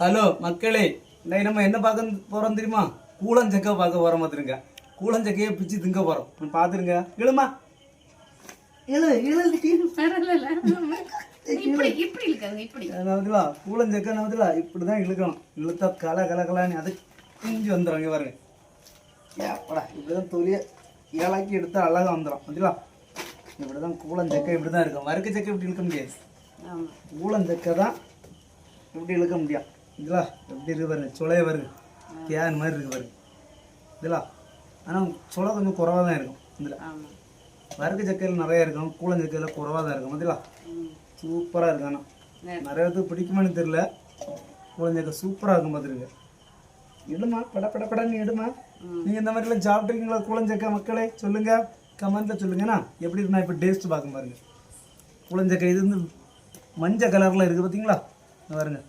Hello மக்களே இன்னைக்கு நம்ம என்ன பார்க்க போறோம் தெரியுமா? கூழஞ்சக்கை பார்க்க போறோம் பார்த்துருங்க. கூழஞ்சக்கையை பிச்சு திங்க போறோம். பார்த்துருங்க. இழுமா கூழஞ்சக்கை நவதிலா இப்படி தான் இழுக்கணும். இழுத்தா கல கல கலான்னு அது கிஞ்சி வந்துடும் இங்கே பாருங்க. ஏப்படா இப்படி தான் தொலிய ஏலாக்கி எடுத்தா அழகா வந்துடும் மதிலா இப்படி தான் கூழஞ்சக்கை இப்படி தான் இருக்கும். வறுக்க சக்கை இப்படி இழுக்க முடியாது? கூழஞ்சக்கை தான் இப்படி இழுக்க முடியும். இதுலா எப்படி இருக்கு பாருங்க சுளைய வருது கேன் மாதிரி இருக்கு பாருங்க இதுலா. ஆனால் சுளை கொஞ்சம் குறவாக தான் இருக்கும் இதில். வறுக்க சக்கையில் நிறைய இருக்கும் கூழஞ்சக்கையில் குறவாக தான் இருக்கும் மதிலா ம். சூப்பராக இருக்கு ஆனால் நே- நிறைய பேருக்கு பிடிக்குமான்னு தெரியல. கூழஞ்சக்கை சூப்பராக இருக்கும் பார்த்துருங்க எடுமா பட பட படன்னு எடுமா. நீங்கள் இந்த மாதிரிலாம் சாப்பிட்ருக்கீங்களா கூழஞ்சக்கை மக்களே? சொல்லுங்க. கமெண்ட்டில் சொல்லுங்கண்ணா எப்படி இருக்கு நான் இப்போ டேஸ்ட் பார்க்க பாருங்க. கூழஞ்சக்கை இது வந்து மஞ்சள் கலரில் இருக்குது பார்த்தீங்களா இங்க பாருங்க.